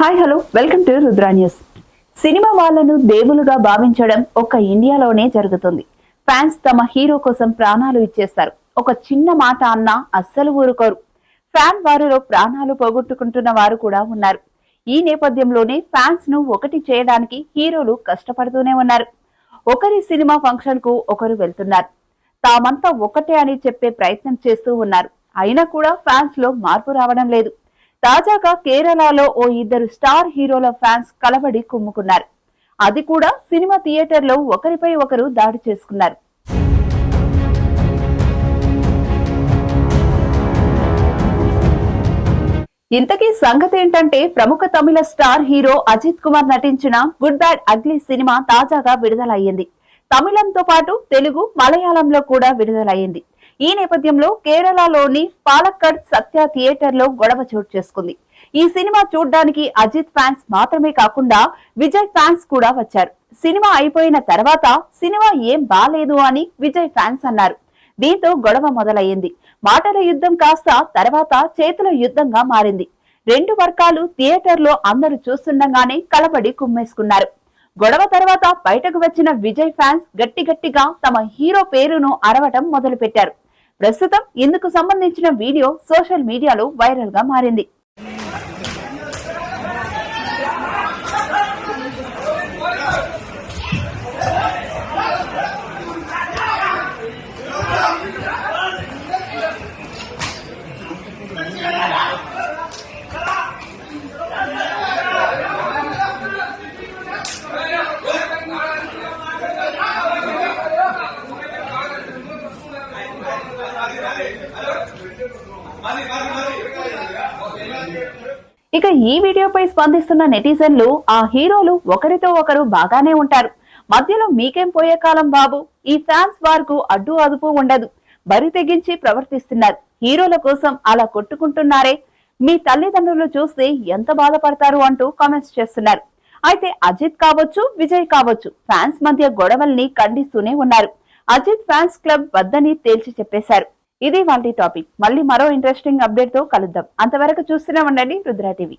Hi hello. Welcome to Rudra news. Cinema వాళ్ళను దేవులుగా భావించడం ఒక్క ఇండియాలోనే జరుగుతుంది. ఫ్యాన్స్ తమ హీరో కోసం ప్రాణాలు ఇచ్చేస్తారు. ఒక చిన్న మాట అన్నా అస్సలు ఊరుకోరు. ఫ్యాన్ వారిలో ప్రాణాలు పోగొట్టుకుంటున్న వారు కూడా ఉన్నారు. ఈ నేపథ్యంలోనే ఫ్యాన్స్ను ఒకటి చేయడానికి హీరోలు కష్టపడుతూనే ఉన్నారు. ఒకరి సినిమా ఫంక్షన్కు ఒకరు వెళ్తున్నారు. తామంతా ఒకటే అని చెప్పే ప్రయత్నం చేస్తూ ఉన్నారు. అయినా కూడా ఫ్యాన్స్లో మార్పు రావడం లేదు. తాజాగా కేరళలో ఓ ఇద్దరు స్టార్ హీరోల ఫ్యాన్స్ కలబడి కుమ్ముకున్నారు. అది కూడా సినిమా థియేటర్లో ఒకరిపై ఒకరు దాడి చేసుకున్నారు. ఇంతకీ సంగతి ఏంటంటే ప్రముఖ తమిళ స్టార్ హీరో అజిత్ కుమార్ నటించిన గుడ్ బ్యాడ్ అగ్లీ సినిమా తాజాగా విడుదలయ్యింది. తమిళంతో పాటు తెలుగు మలయాళంలో కూడా విడుదలయ్యింది. ఈ నేపథ్యంలో కేరళలోని పాలక్కడ్ సత్య థియేటర్లో గొడవ చోటు చేసుకుంది. ఈ సినిమా చూడడానికి అజిత్ ఫ్యాన్స్ మాత్రమే కాకుండా విజయ్ ఫ్యాన్స్ కూడా వచ్చారు. సినిమా అయిపోయిన తర్వాత సినిమా ఏం బాలేదు అని విజయ్ ఫ్యాన్స్ అన్నారు. దీంతో గొడవ మొదలయ్యింది. మాటల యుద్ధం కాస్త తర్వాత చేతుల యుద్ధంగా మారింది. రెండు వర్గాలు థియేటర్లో అందరూ చూస్తుండగానే కలబడి కుమ్మేసుకున్నారు. గొడవ తర్వాత బయటకు వచ్చిన విజయ్ ఫ్యాన్స్ గట్టి గట్టిగా తమ హీరో పేరును అరవటం మొదలుపెట్టారు. ప్రస్తుతం ఇందుకు సంబంధించిన వీడియో సోషల్ మీడియాలో వైరల్గా మారింది. ఇక ఈ వీడియోపై స్పందిస్తున్న నెటిజన్లు ఆ హీరోలు ఒకరితో ఒకరు బాగానే ఉంటారు. మధ్యలో మీకేం పోయే కాలం బాబు? ఈ ఫ్యాన్స్ వార్కు అడ్డు అదుపు ఉండదు. బరి తెగించి ప్రవర్తిస్తున్నారు. హీరోల కోసం అలా కొట్టుకుంటున్నారే. మీ తల్లిదండ్రులు చూస్తే ఎంత బాధపడతారు అంటూ కామెంట్స్ చేస్తున్నారు. అయితే అజిత్ కావచ్చు విజయ్ కావచ్చు ఫ్యాన్స్ మధ్య గొడవల్ని ఖండిస్తూనే ఉన్నారు. అజిత్ ఫ్యాన్స్ క్లబ్ వద్దని తేల్చి చెప్పేశారు. ఇది వాళ్ళ టాపిక్. మళ్ళీ మరో ఇంట్రెస్టింగ్ అప్డేట్తో కలుద్దాం. అంతవరకు చూస్తూనే ఉండండి రుద్ర టీవీ.